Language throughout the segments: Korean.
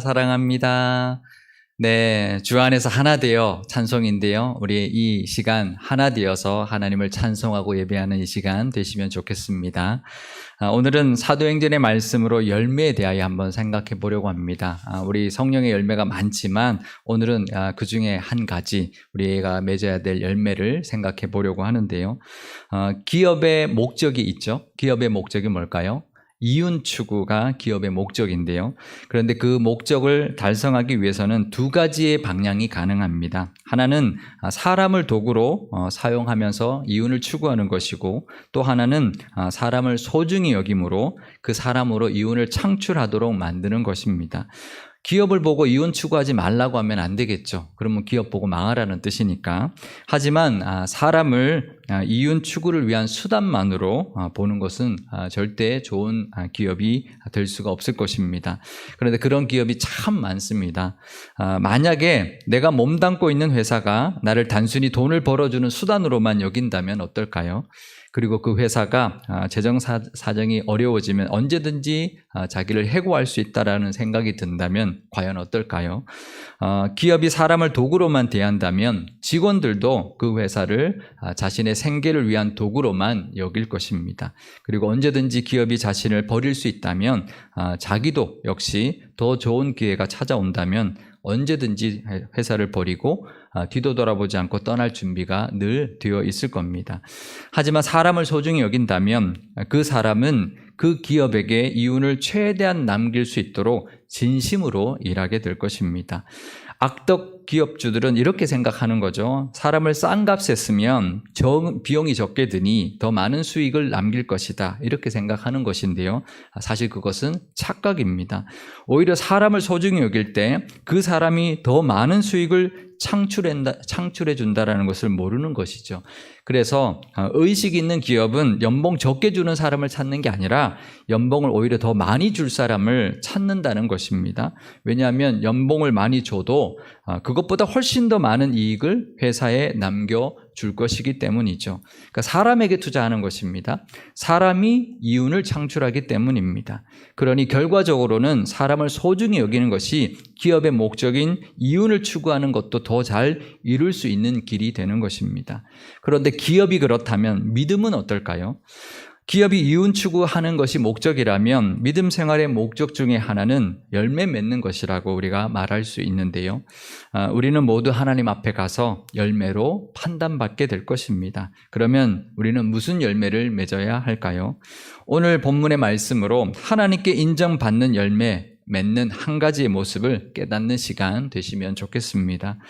사랑합니다. 네, 주 안에서 하나 되어 찬송인데요. 우리 이 시간 하나 되어서 하나님을 찬송하고 예배하는 이 시간 되시면 좋겠습니다. 아, 오늘은 사도행전의 말씀으로 열매에 대하여 한번 생각해 보려고 합니다. 아, 우리 성령의 열매가 많지만 오늘은 아, 그 중에 한 가지 우리가 맺어야 될 열매를 생각해 보려고 하는데요. 어, 기업의 목적이 있죠. 기업의 목적이 뭘까요? 이윤 추구가 기업의 목적인데요. 그런데 그 목적을 달성하기 위해서는 두 가지의 방향이 가능합니다. 하나는 사람을 도구로 어, 사용하면서 이윤을 추구하는 것이고 또 하나는 아, 사람을 소중히 여김으로 그 사람으로 이윤을 창출하도록 만드는 것입니다. 기업을 보고 이윤 추구하지 말라고 하면 안 되겠죠. 그러면 기업 보고 망하라는 뜻이니까. 하지만 아, 사람을 아, 이윤 추구를 위한 수단만으로 아, 보는 것은 절대 좋은 기업이 될 수가 없을 것입니다. 그런데 그런 기업이 참 많습니다. 만약에 내가 몸담고 있는 회사가 나를 단순히 돈을 벌어주는 수단으로만 여긴다면 어떨까요? 그리고 그 회사가 아, 재정 사정이 어려워지면 언제든지 아, 자기를 해고할 수 있다라는 생각이 든다면 과연 어떨까요? 어, 기업이 사람을 도구로만 대한다면 직원들도 그 회사를 아, 자신의 생계를 위한 도구로만 여길 것입니다. 그리고 언제든지 기업이 자신을 버릴 수 있다면 자기도 역시 더 좋은 기회가 찾아온다면 언제든지 회사를 버리고 아, 뒤도 돌아보지 않고 떠날 준비가 늘 되어 있을 겁니다. 하지만 사람을 소중히 여긴다면 그 사람은 그 기업에게 이윤을 최대한 남길 수 있도록 진심으로 일하게 될 것입니다. 악덕 기업주들은 이렇게 생각하는 거죠. 사람을 싼 값에 쓰면 비용이 적게 드니 더 많은 수익을 남길 것이다. 이렇게 생각하는 것인데요. 사실 그것은 착각입니다. 오히려 사람을 소중히 여길 때 그 사람이 더 많은 수익을 창출한다, 창출해 준다라는 것을 모르는 것이죠. 그래서 어, 의식 있는 기업은 연봉 적게 주는 사람을 찾는 게 아니라 연봉을 오히려 더 많이 줄 사람을 찾는다는 것입니다. 왜냐하면 연봉을 많이 줘도 어, 그것보다 훨씬 더 많은 이익을 회사에 남겨 줄 것이기 때문이죠. 그러니까 사람에게 투자하는 것입니다. 사람이 이윤을 창출하기 때문입니다. 그러니 결과적으로는 사람을 소중히 여기는 것이 기업의 목적인 이윤을 추구하는 것도 더 잘 이룰 수 있는 길이 되는 것입니다. 그런데 기업이 그렇다면 믿음은 어떨까요? 기업이 이윤 추구하는 것이 목적이라면 믿음 생활의 목적 중에 하나는 열매 맺는 것이라고 우리가 말할 수 있는데요. 아, 우리는 모두 하나님 앞에 가서 열매로 판단받게 될 것입니다. 그러면 우리는 무슨 열매를 맺어야 할까요? 오늘 본문의 말씀으로 하나님께 인정받는 열매, 맺는 한 가지의 모습을 깨닫는 시간 되시면 좋겠습니다.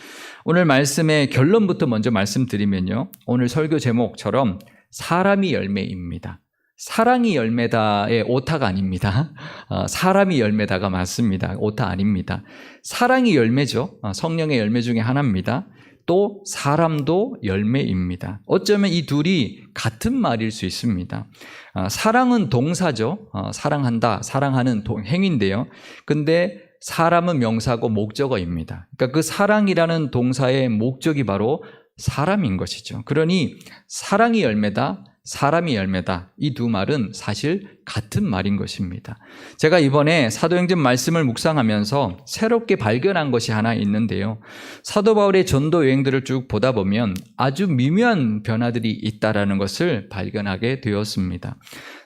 오늘 말씀의 결론부터 먼저 말씀드리면요. 오늘 설교 제목처럼 사람이 열매입니다. 사랑이 열매다의 오타가 아닙니다. 어, 사람이 열매다가 맞습니다. 오타 아닙니다. 사랑이 열매죠. 어, 성령의 열매 중에 하나입니다. 또 사람도 열매입니다. 어쩌면 이 둘이 같은 말일 수 있습니다. 어, 사랑은 동사죠. 사랑한다, 사랑하는 행위인데요. 근데 사람은 명사고 목적어입니다. 그러니까 그 사랑이라는 동사의 목적이 바로 사람인 것이죠. 그러니 사랑이 열매다, 사람이 열매다. 이 두 말은 사실 같은 말인 것입니다. 제가 이번에 사도행전 말씀을 묵상하면서 새롭게 발견한 것이 하나 있는데요. 사도 바울의 전도 여행들을 쭉 보다 보면 아주 미묘한 변화들이 있다라는 것을 발견하게 되었습니다.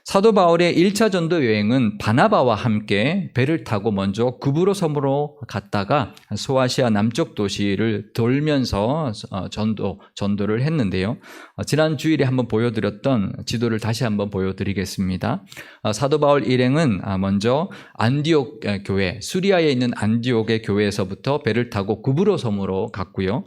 사도 바울의 1차 전도 여행은 바나바와 함께 배를 타고 먼저 구브로 섬으로 갔다가 소아시아 남쪽 도시를 돌면서 어, 전도 전도를 했는데요. 어, 지난 주일에 한번 보여드렸던 지도를 다시 한번 보여드리겠습니다. 어, 사도 바울 일행은 아, 먼저 안디옥 교회 수리아에 있는 안디옥의 교회에서부터 배를 타고 구브로 섬으로 갔고요.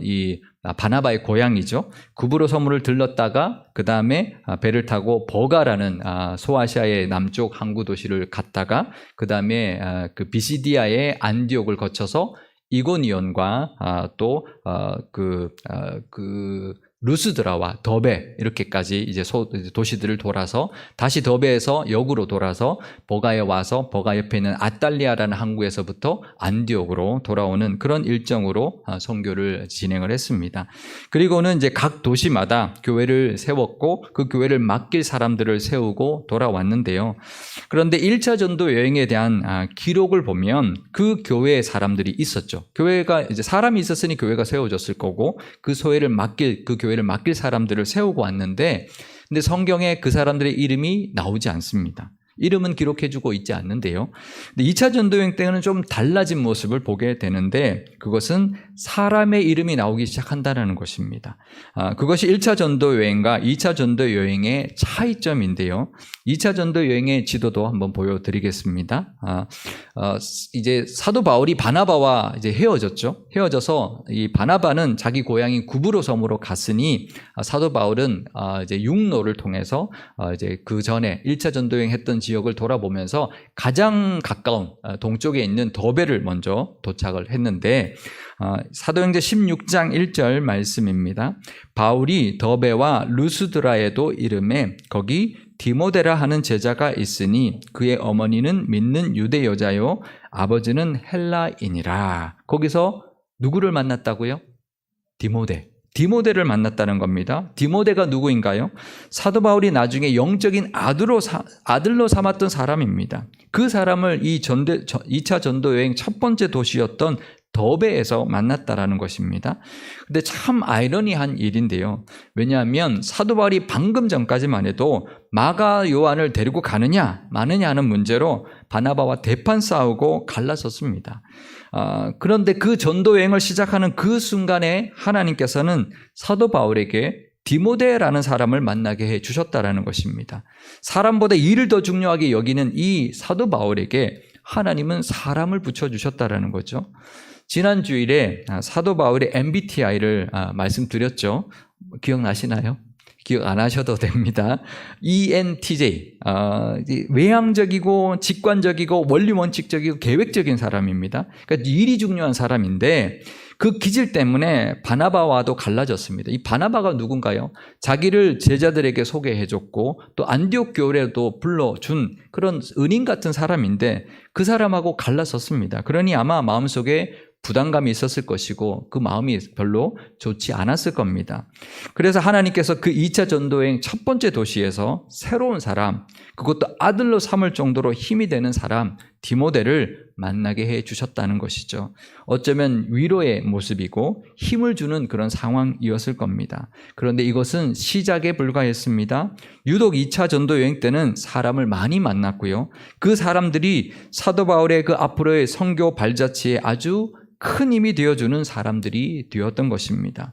이 아, 바나바의 고향이죠. 구브로 섬을 들렀다가 그 다음에 아, 배를 타고 버가라는 아, 소아시아의 남쪽 항구 도시를 갔다가 그 다음에 그 비시디아의 안디옥을 거쳐서 이고니온과 또그 그 루스드라와 더베 이렇게까지 이제 소, 도시들을 돌아서 다시 더베에서 역으로 돌아서 버가에 와서 버가 옆에 있는 아탈리아라는 항구에서부터 안디옥으로 돌아오는 그런 일정으로 아, 선교를 진행을 했습니다. 그리고는 이제 각 도시마다 교회를 세웠고 그 교회를 맡길 사람들을 세우고 돌아왔는데요. 그런데 1차 전도 여행에 대한 아, 기록을 보면 그 교회에 사람들이 있었죠. 교회가 이제 사람이 있었으니 교회가 세워졌을 거고 그 소회를 맡길 그 교회 를 맡길 사람들을 세우고 왔는데 근데 성경에 그 사람들의 이름이 나오지 않습니다. 이름은 기록해주고 있지 않는데요. 근데 2차 전도여행 때는 좀 달라진 모습을 보게 되는데 그것은 사람의 이름이 나오기 시작한다는 것입니다. 아, 그것이 1차 전도여행과 2차 전도여행의 차이점인데요. 2차 전도여행의 지도도 한번 보여드리겠습니다. 아, 어, 이제 사도 바울이 바나바와 이제 헤어졌죠. 헤어져서 이 바나바는 자기 고향인 구브로 섬으로 갔으니 아, 사도 바울은 아, 이제 육로를 통해서 아, 이제 그 전에 1차 전도여행 했던 지역을 돌아보면서 가장 가까운 아, 동쪽에 있는 더베를 먼저 도착을 했는데 아, 사도행전 16장 1절 말씀입니다. 바울이 더베와 루스드라에도 이름에 거기 디모데라 하는 제자가 있으니 그의 어머니는 믿는 유대 여자요 아버지는 헬라인이라. 거기서 누구를 만났다고요? 디모데. 디모데를 만났다는 겁니다. 디모데가 누구인가요? 사도 바울이 나중에 영적인 아들로, 사, 아들로 삼았던 사람입니다. 그 사람을 이 전대, 2차 전도 여행 첫 번째 도시였던 더베에서 만났다라는 것입니다. 근데 참 아이러니한 일인데요. 왜냐하면 사도 바울이 방금 전까지만 해도 마가 요한을 데리고 가느냐 마느냐 하는 문제로 바나바와 대판 싸우고 갈라섰습니다. 아, 그런데 그 전도 여행을 시작하는 그 순간에 하나님께서는 사도 바울에게 디모데라는 사람을 만나게 해 주셨다라는 것입니다. 사람보다 일을 더 중요하게 여기는 이 사도 바울에게 하나님은 사람을 붙여 주셨다라는 거죠. 지난 주일에 사도 바울의 MBTI를 아, 말씀드렸죠. 기억나시나요? 기억 안 하셔도 됩니다. ENTJ, 어, 외향적이고 직관적이고 원리 원칙적이고 계획적인 사람입니다. 그러니까 일이 중요한 사람인데 그 기질 때문에 바나바와도 갈라졌습니다. 이 바나바가 누군가요? 자기를 제자들에게 소개해줬고 또 안디옥 교회에도 불러준 그런 은인 같은 사람인데 그 사람하고 갈라섰습니다. 그러니 아마 마음속에 부담감이 있었을 것이고 그 마음이 별로 좋지 않았을 겁니다. 그래서 하나님께서 그 2차 전도행 첫 번째 도시에서 새로운 사람, 그것도 아들로 삼을 정도로 힘이 되는 사람, 디모데를 만나게 해 주셨다는 것이죠. 어쩌면 위로의 모습이고 힘을 주는 그런 상황이었을 겁니다. 그런데 이것은 시작에 불과했습니다. 유독 2차 전도 여행 때는 사람을 많이 만났고요. 그 사람들이 사도 바울의 그 앞으로의 성교 발자취에 아주 큰 힘이 되어주는 사람들이 되었던 것입니다.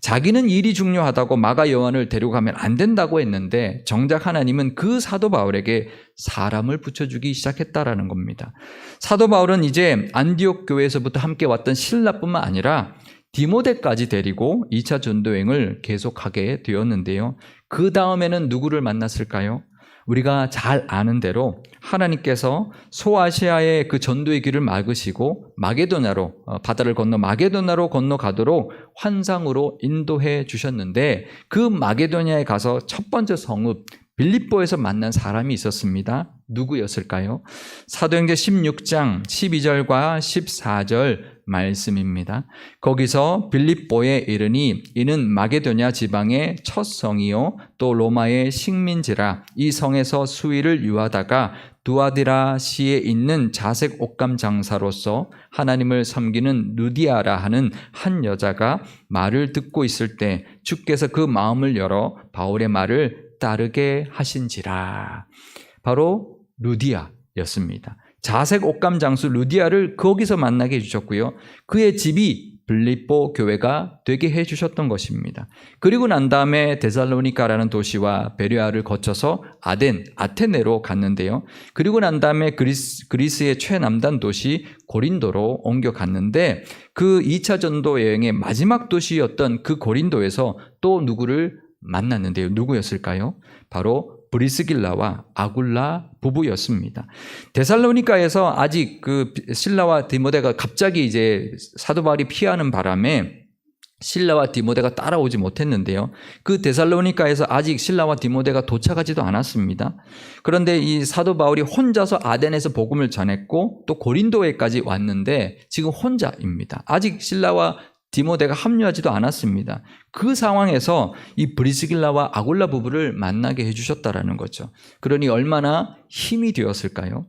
자기는 일이 중요하다고 마가 요한을 데려가면 안 된다고 했는데 정작 하나님은 그 사도 바울에게 사람을 붙여주기 시작했다라는 겁니다. 사도 바울은 이제 안디옥 교회에서부터 함께 왔던 신라뿐만 아니라 디모데까지 데리고 2차 전도행을 계속하게 되었는데요. 그 다음에는 누구를 만났을까요? 우리가 잘 아는 대로 하나님께서 소아시아의 그 전도의 길을 막으시고 마게도나로 어, 바다를 건너 마게도나로 건너가도록 환상으로 인도해 주셨는데 그 마게도냐에 가서 첫 번째 성읍 빌립보에서 만난 사람이 있었습니다. 누구였을까요? 사도행전 16장 12절과 14절 말씀입니다. 거기서 빌립보에 이르니 이는 마게도냐 지방의 첫 성이요 또 로마의 식민지라 이 성에서 수위를 유하다가 두아디라 시에 있는 자색 옷감 장사로서 하나님을 섬기는 누디아라 하는 한 여자가 말을 듣고 있을 때 주께서 그 마음을 열어 바울의 말을 따르게 하신지라. 바로 루디아였습니다. 자색 옷감 장수 루디아를 거기서 만나게 해주셨고요. 그의 집이 빌립보 교회가 되게 해주셨던 것입니다. 그리고 난 다음에 데살로니카라는 도시와 베리아를 거쳐서 아덴, 아테네로 갔는데요. 그리고 난 다음에 그리스, 그리스의 최남단 도시 고린도로 옮겨갔는데 그 2차 전도 여행의 마지막 도시였던 그 고린도에서 또 누구를 만났는데요. 누구였을까요? 바로 브리스길라와 아굴라 부부였습니다. 데살로니카에서 아직 그 신라와 디모데가 갑자기 이제 사도 바울이 피하는 바람에 신라와 디모데가 따라오지 못했는데요. 그 데살로니카에서 아직 신라와 디모데가 도착하지도 않았습니다. 그런데 이 사도 바울이 혼자서 아덴에서 복음을 전했고 또 고린도에까지 왔는데 지금 혼자입니다. 아직 신라와 디모데가 합류하지도 않았습니다. 그 상황에서 이 브리스길라와 아굴라 부부를 만나게 해주셨다라는 거죠. 그러니 얼마나 힘이 되었을까요?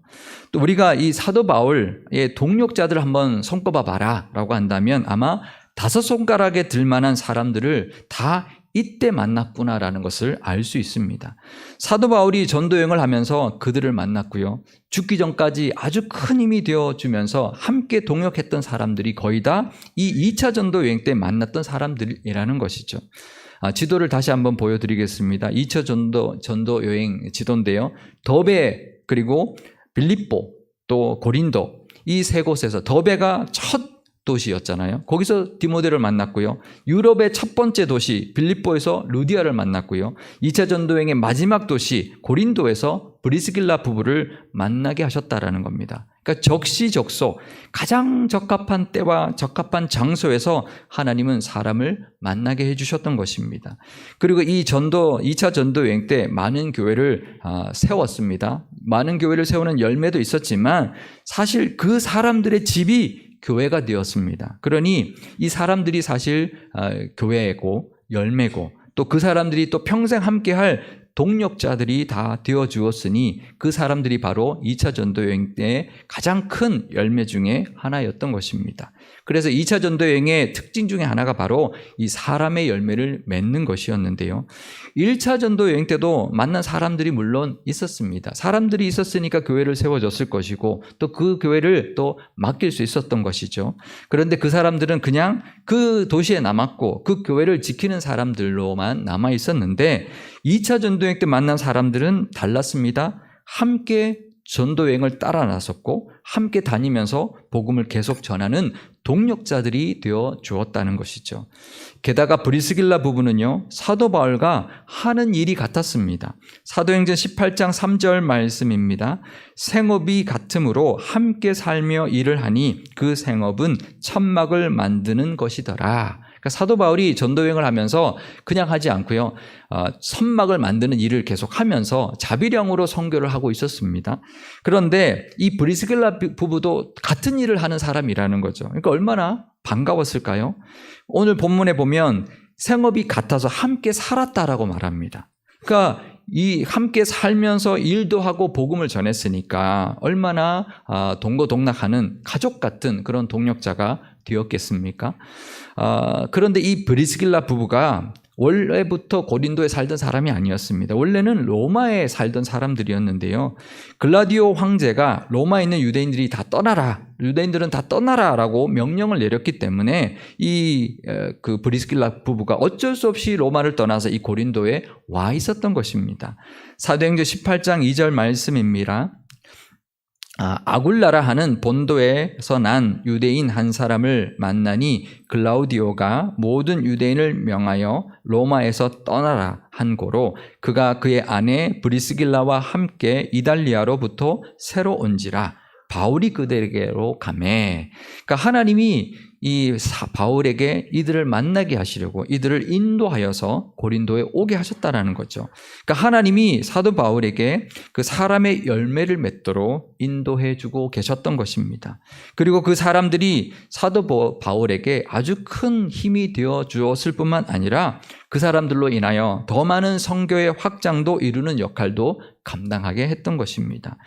또 우리가 이 사도 바울의 동력자들 한번 손꼽아 봐라 라고 한다면 아마 다섯 손가락에 들 만한 사람들을 다 이때 만났구나라는 것을 알 수 있습니다. 사도 바울이 전도 여행을 하면서 그들을 만났고요. 죽기 전까지 아주 큰 힘이 되어 주면서 함께 동역했던 사람들이 거의 다 이 2차 전도 여행 때 만났던 사람들이라는 것이죠. 아, 지도를 다시 한번 보여드리겠습니다. 2차 전도 전도 여행 지도인데요. 더베 그리고 빌립보 또 고린도 이 세 곳에서 더베가 첫 도시였잖아요. 거기서 디모데를 만났고요. 유럽의 첫 번째 도시 빌립보에서 루디아를 만났고요. 2차 전도행의 마지막 도시 고린도에서 브리스길라 부부를 만나게 하셨다라는 겁니다. 그러니까 적시적소 가장 적합한 때와 적합한 장소에서 하나님은 사람을 만나게 해 주셨던 것입니다. 그리고 이 전도 2차 전도 여행 때 많은 교회를 아, 세웠습니다. 많은 교회를 세우는 열매도 있었지만 사실 그 사람들의 집이 교회가 되었습니다. 그러니 이 사람들이 사실 아, 교회고 열매고 또 그 사람들이 또 평생 함께 할 동력자들이 다 되어 주었으니 그 사람들이 바로 2차 전도 여행 때 가장 큰 열매 중에 하나였던 것입니다. 그래서 2차 전도 여행의 특징 중에 하나가 바로 이 사람의 열매를 맺는 것이었는데요. 1차 전도 여행 때도 만난 사람들이 물론 있었습니다. 사람들이 있었으니까 교회를 세워졌을 것이고 또 그 교회를 또 맡길 수 있었던 것이죠. 그런데 그 사람들은 그냥 그 도시에 남았고 그 교회를 지키는 사람들로만 남아 있었는데 2차 전도여행 때 만난 사람들은 달랐습니다. 함께 전도여행을 따라 나섰고 함께 다니면서 복음을 계속 전하는 동력자들이 되어 주었다는 것이죠. 게다가 브리스길라 부부는요, 사도 바울과 하는 일이 같았습니다. 사도행전 18장 3절 말씀입니다. 생업이 같으므로 함께 살며 일을 하니 그 생업은 천막을 만드는 것이더라. 그러니까 사도 바울이 전도 여행을 하면서 그냥 하지 않고요. 어, 선막을 만드는 일을 계속 하면서 자비령으로 선교를 하고 있었습니다. 그런데 이 브리스길라 부부도 같은 일을 하는 사람이라는 거죠. 그러니까 얼마나 반가웠을까요? 오늘 본문에 보면 생업이 같아서 함께 살았다라고 말합니다. 그러니까 이 함께 살면서 일도 하고 복음을 전했으니까 얼마나 아, 동고동락하는 가족 같은 그런 동력자가 되었겠습니까? 아, 그런데 이 브리스길라 부부가 원래부터 고린도에 살던 사람이 아니었습니다. 원래는 로마에 살던 사람들이었는데요. 글라디오 황제가 로마에 있는 유대인들이 다 떠나라. 유대인들은 다 떠나라라고 명령을 내렸기 때문에 이 그 브리스길라 부부가 어쩔 수 없이 로마를 떠나서 이 고린도에 와 있었던 것입니다. 사도행전 18장 2절 말씀입니다. 아, 아굴라라 하는 본도에서 난 유대인 한 사람을 만나니 글라우디오가 모든 유대인을 명하여 로마에서 떠나라 한 고로 그가 그의 아내 브리스길라와 함께 이달리아로부터 새로 온지라 바울이 그들에게로 가매. 그러니까 하나님이 이 바울에게 이들을 만나게 하시려고 이들을 인도하여서 고린도에 오게 하셨다라는 거죠. 그러니까 하나님이 사도 바울에게 그 사람의 열매를 맺도록 인도해 주고 계셨던 것입니다. 그리고 그 사람들이 사도 바울에게 아주 큰 힘이 되어 주었을 뿐만 아니라 그 사람들로 인하여 더 많은 성교의 확장도 이루는 역할도 감당하게 했던 것입니다.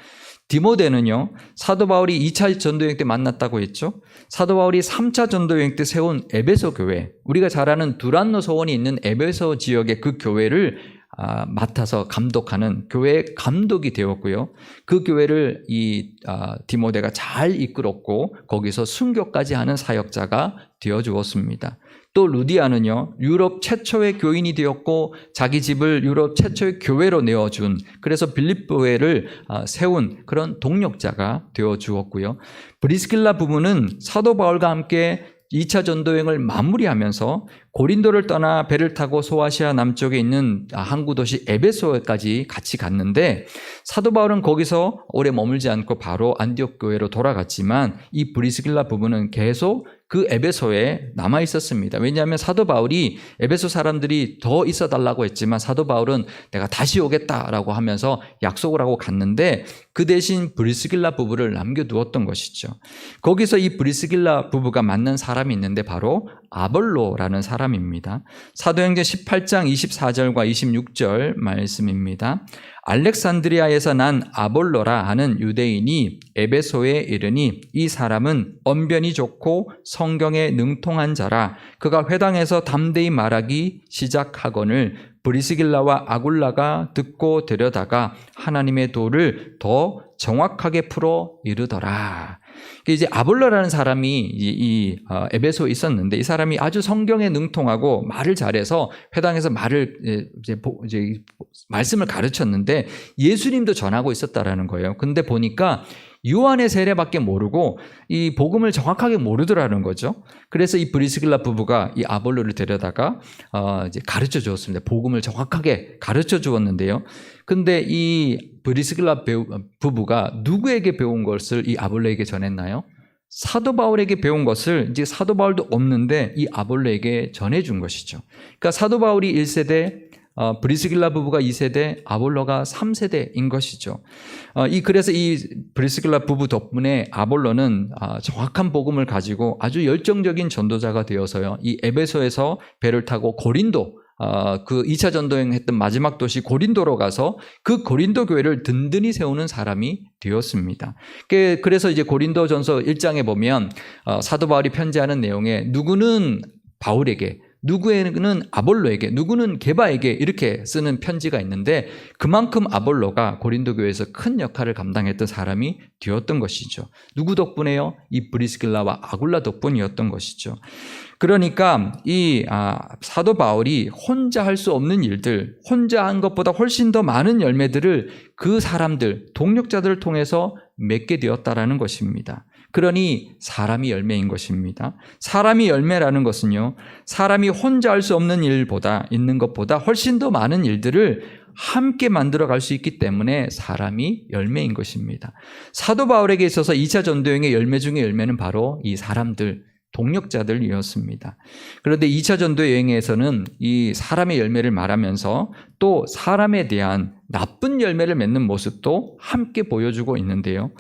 디모데는요, 사도 바울이 2차 전도 여행 때 만났다고 했죠. 사도 바울이 3차 전도 여행 때 세운 에베소 교회, 우리가 잘 아는 두란노 소원이 있는 에베소 지역의 그 교회를 아, 맡아서 감독하는 교회 감독이 되었고요. 그 교회를 이 아, 디모데가 잘 이끌었고 거기서 순교까지 하는 사역자가 되어 주었습니다. 또 루디아는요, 유럽 최초의 교인이 되었고, 자기 집을 유럽 최초의 교회로 내어준, 그래서 빌립보회를 아, 세운 그런 동력자가 되어 주었고요. 브리스킬라 부부는 사도 바울과 함께 2차 전도행을 마무리하면서 고린도를 떠나 배를 타고 소아시아 남쪽에 있는 아, 항구 도시 에베소까지 같이 갔는데 사도 바울은 거기서 오래 머물지 않고 바로 안디옥 교회로 돌아갔지만 이 브리스길라 부부는 계속 그 에베소에 남아 있었습니다. 왜냐하면 사도 바울이 에베소 사람들이 더 있어 달라고 했지만 사도 바울은 내가 다시 오겠다라고 하면서 약속을 하고 갔는데 그 대신 브리스길라 부부를 남겨두었던 것이죠. 거기서 이 브리스길라 부부가 만난 사람이 있는데 바로 아볼로라는 사람입니다. 사도행전 18장 24절과 26절 말씀입니다. 알렉산드리아에서 난 아볼로라 하는 유대인이 에베소에 이르니 이 사람은 언변이 좋고 성경에 능통한 자라 그가 회당에서 담대히 말하기 시작하거늘 브리스길라와 아굴라가 듣고 들여다가 하나님의 도를 더 정확하게 풀어 이르더라. 이제 아볼로라는 사람이 이, 이 어, 에베소에 있었는데 이 사람이 아주 성경에 능통하고 말을 잘해서 회당에서 말을 예, 이제, 보- 이제 말씀을 가르쳤는데 예수님도 전하고 있었다라는 거예요. 근데 보니까 요한의 세례밖에 모르고 이 복음을 정확하게 모르더라는 거죠. 그래서 이 브리스길라 부부가 이 아볼로를 데려다가 어 이제 가르쳐 주었습니다. 복음을 정확하게 가르쳐 주었는데요. 근데 이 브리스길라 배우- 부부가 누구에게 배운 것을 이 아볼로에게 전했나요? 사도 바울에게 배운 것을 이제 사도 바울도 없는데 이 아볼로에게 전해 준 것이죠. 그러니까 사도 바울이 1세대, 어, 브리스길라 부부가 2세대, 아볼로가 3세대인 것이죠. 어, 이 그래서 이 브리스길라 부부 덕분에 아볼로는 아, 정확한 복음을 가지고 아주 열정적인 전도자가 되어서요. 이 에베소에서 배를 타고 고린도 어, 그 2차 전도행 했던 마지막 도시 고린도로 가서 그 고린도 교회를 든든히 세우는 사람이 되었습니다. 그- 그래서 이제 고린도 전서 1장에 보면 어, 사도 바울이 편지하는 내용에 누구는 바울에게 누구에는 아볼로에게, 누구는 게바에게 이렇게 쓰는 편지가 있는데 그만큼 아볼로가 고린도 교회에서 큰 역할을 감당했던 사람이 되었던 것이죠. 누구 덕분에요? 이 브리스길라와 아굴라 덕분이었던 것이죠. 그러니까 이 아, 사도 바울이 혼자 할 수 없는 일들, 혼자 한 것보다 훨씬 더 많은 열매들을 그 사람들, 동력자들을 통해서 맺게 되었다라는 것입니다. 그러니 사람이 열매인 것입니다. 사람이 열매라는 것은요, 사람이 혼자 할 수 없는 일보다 있는 것보다 훨씬 더 많은 일들을 함께 만들어 갈 수 있기 때문에 사람이 열매인 것입니다. 사도 바울에게 있어서 2차 전도행의 열매 중의 열매는 바로 이 사람들, 동력자들이었습니다. 그런데 2차 전도 여행에서는 이 사람의 열매를 말하면서 또 사람에 대한 나쁜 열매를 맺는 모습도 함께 보여주고 있는데요.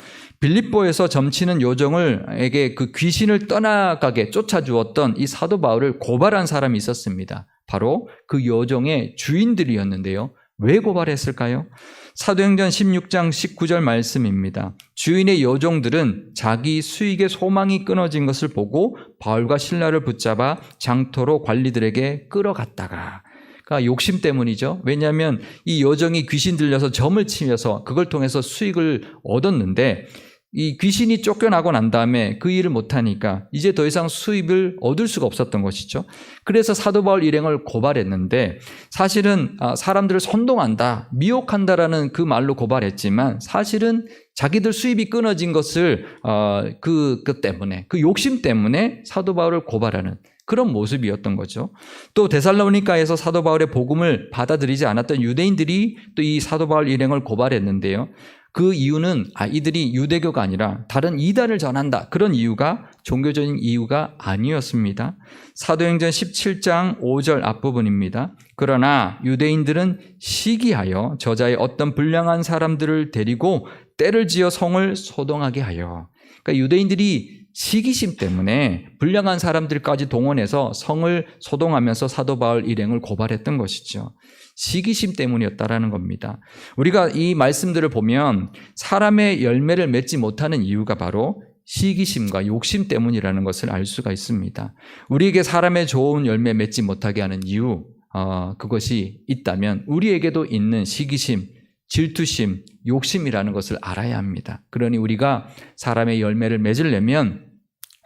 빌립보에서 점치는 요정을에게 그 귀신을 떠나가게 쫓아주었던 이 사도 바울을 고발한 사람이 있었습니다. 바로 그 요정의 주인들이었는데요. 왜 고발했을까요? 사도행전 16장 19절 말씀입니다. 주인의 요종들은 자기 수익의 소망이 끊어진 것을 보고 바울과 신라를 붙잡아 장터로 관리들에게 끌어갔다가 그러니까 욕심 때문이죠. 왜냐하면 이 요정이 귀신 들려서 점을 치면서 그걸 통해서 수익을 얻었는데 이 귀신이 쫓겨나고 난 다음에 그 일을 못하니까 이제 더 이상 수입을 얻을 수가 없었던 것이죠. 그래서 사도 바울 일행을 고발했는데 사실은 아, 사람들을 선동한다, 미혹한다라는 그 말로 고발했지만 사실은 자기들 수입이 끊어진 것을 어, 그, 그 때문에 그 욕심 때문에 사도 바울을 고발하는 그런 모습이었던 거죠. 또 데살로니카에서 사도 바울의 복음을 받아들이지 않았던 유대인들이 또 이 사도 바울 일행을 고발했는데요. 그 이유는 아 이들이 유대교가 아니라 다른 이단을 전한다. 그런 이유가 종교적인 이유가 아니었습니다. 사도행전 17장 5절 앞부분입니다. 그러나 유대인들은 시기하여 저자의 어떤 불량한 사람들을 데리고 때를 지어 성을 소동하게 하여 그러니까 유대인들이 시기심 때문에 불량한 사람들까지 동원해서 성을 소동하면서 사도 바울 일행을 고발했던 것이죠. 시기심 때문이었다라는 겁니다. 우리가 이 말씀들을 보면 사람의 열매를 맺지 못하는 이유가 바로 시기심과 욕심 때문이라는 것을 알 수가 있습니다. 우리에게 사람의 좋은 열매 맺지 못하게 하는 이유, 어, 그것이 있다면 우리에게도 있는 시기심, 질투심, 욕심이라는 것을 알아야 합니다. 그러니 우리가 사람의 열매를 맺으려면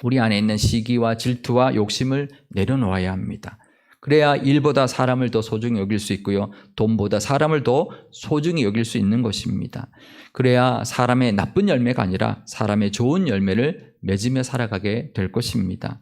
우리 안에 있는 시기와 질투와 욕심을 내려놓아야 합니다. 그래야 일보다 사람을 더 소중히 여길 수 있고요. 돈보다 사람을 더 소중히 여길 수 있는 것입니다. 그래야 사람의 나쁜 열매가 아니라 사람의 좋은 열매를 맺으며 살아가게 될 것입니다.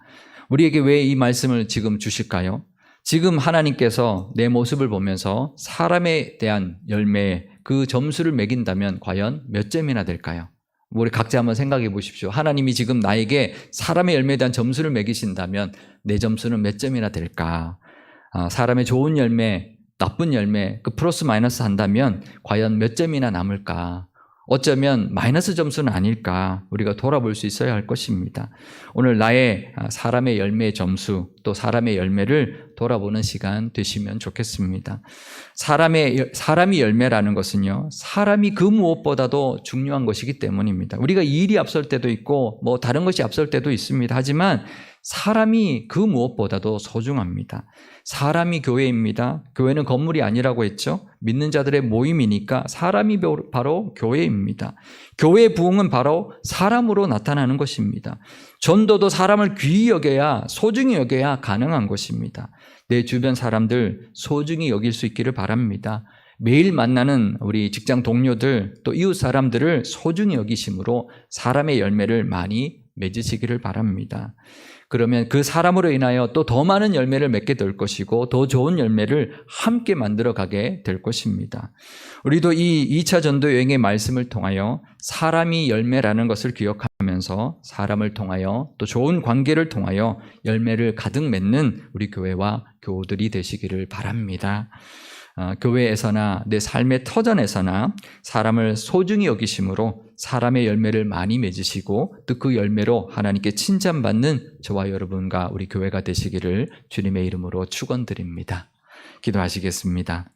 우리에게 왜 이 말씀을 지금 주실까요? 지금 하나님께서 내 모습을 보면서 사람에 대한 열매 그 점수를 매긴다면 과연 몇 점이나 될까요? 우리 각자 한번 생각해 보십시오. 하나님이 지금 나에게 사람의 열매에 대한 점수를 매기신다면 내 점수는 몇 점이나 될까? 아, 사람의 좋은 열매, 나쁜 열매, 그 플러스 마이너스 한다면 과연 몇 점이나 남을까? 어쩌면 마이너스 점수는 아닐까 우리가 돌아볼 수 있어야 할 것입니다. 오늘 나의 아, 사람의 열매의 점수 또 사람의 열매를 돌아보는 시간 되시면 좋겠습니다. 사람의 열- 사람이 열매라는 것은요 사람이 그 무엇보다도 중요한 것이기 때문입니다. 우리가 일이 앞설 때도 있고 뭐 다른 것이 앞설 때도 있습니다. 하지만 사람이 그 무엇보다도 소중합니다. 사람이 교회입니다. 교회는 건물이 아니라고 했죠. 믿는 자들의 모임이니까 사람이 바로 교회입니다. 교회의 부흥은 바로 사람으로 나타나는 것입니다. 전도도 사람을 귀히 여겨야 소중히 여겨야 가능한 것입니다. 내 주변 사람들 소중히 여길 수 있기를 바랍니다. 매일 만나는 우리 직장 동료들 또 이웃 사람들을 소중히 여기심으로 사람의 열매를 많이 맺으시기를 바랍니다. 그러면 그 사람으로 인하여 또 더 많은 열매를 맺게 될 것이고 더 좋은 열매를 함께 만들어 가게 될 것입니다. 우리도 이 2차 전도 여행의 말씀을 통하여 사람이 열매라는 것을 기억하면서 사람을 통하여 또 좋은 관계를 통하여 열매를 가득 맺는 우리 교회와 교우들이 되시기를 바랍니다. 어, 교회에서나 내 삶의 터전에서나 사람을 소중히 여기심으로 사람의 열매를 많이 맺으시고 또 그 열매로 하나님께 칭찬받는 저와 여러분과 우리 교회가 되시기를 주님의 이름으로 축원드립니다. 기도하시겠습니다.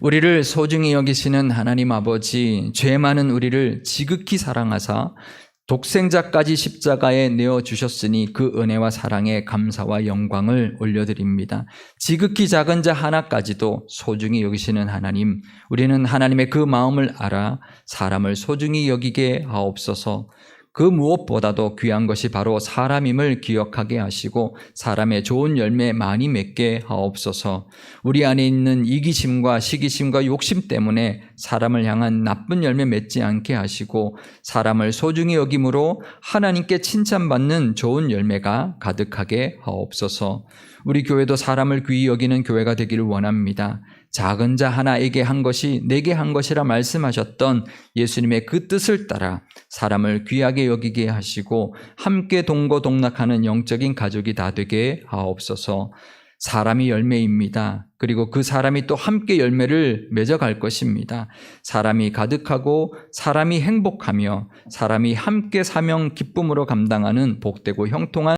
우리를 소중히 여기시는 하나님 아버지, 죄 많은 우리를 지극히 사랑하사 독생자까지 십자가에 내어 주셨으니 그 은혜와 사랑에 감사와 영광을 올려드립니다. 지극히 작은 자 하나까지도 소중히 여기시는 하나님, 우리는 하나님의 그 마음을 알아 사람을 소중히 여기게 하옵소서. 그 무엇보다도 귀한 것이 바로 사람임을 기억하게 하시고 사람의 좋은 열매 많이 맺게 하옵소서. 우리 안에 있는 이기심과 시기심과 욕심 때문에 사람을 향한 나쁜 열매 맺지 않게 하시고 사람을 소중히 여김으로 하나님께 칭찬받는 좋은 열매가 가득하게 하옵소서. 우리 교회도 사람을 귀히 여기는 교회가 되기를 원합니다. 작은 자 하나에게 한 것이 내게 한 것이라 말씀하셨던 예수님의 그 뜻을 따라 사람을 귀하게 여기게 하시고 함께 동고동락하는 영적인 가족이 다 되게 하옵소서. 사람이 열매입니다. 그리고 그 사람이 또 함께 열매를 맺어갈 것입니다. 사람이 가득하고 사람이 행복하며 사람이 함께 사명 기쁨으로 감당하는 복되고 형통한